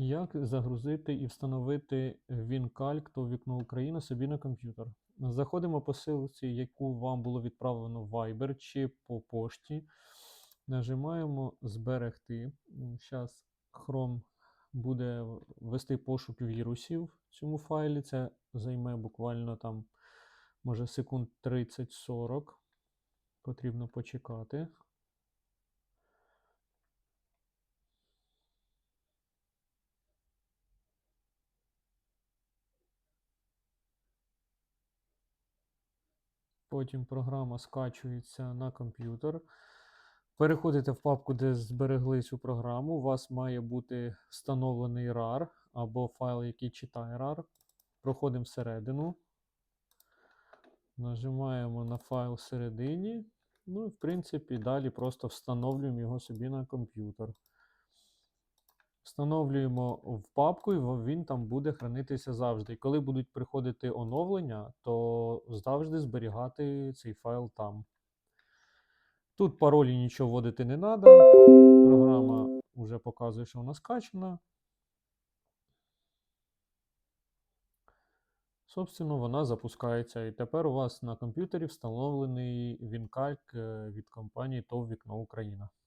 Як загрузити і встановити WinCalc то вікно Україна собі на комп'ютер? Заходимо по ссылці, яку вам було відправлено в Viber чи по пошті. Нажимаємо Зберегти. Зараз Chrome буде вести пошук вірусів в цьому файлі. Це займе буквально там, може, секунд 30-40. Потрібно почекати. Потім програма скачується на комп'ютер. Переходите в папку, де зберегли цю програму. У вас має бути встановлений RAR або файл, який читає RAR. Проходимо всередину. Нажимаємо на файл всередині. Ну і в принципі далі просто встановлюємо його собі на комп'ютер. Встановлюємо в папку, і він там буде хранитися завжди. І коли будуть приходити оновлення, то завжди зберігати цей файл там. Тут паролі нічого вводити не треба. Програма вже показує, що вона скачана. Собственно, вона запускається. І тепер у вас на комп'ютері встановлений WinCalc е, від компанії ТОВ Вікно Україна.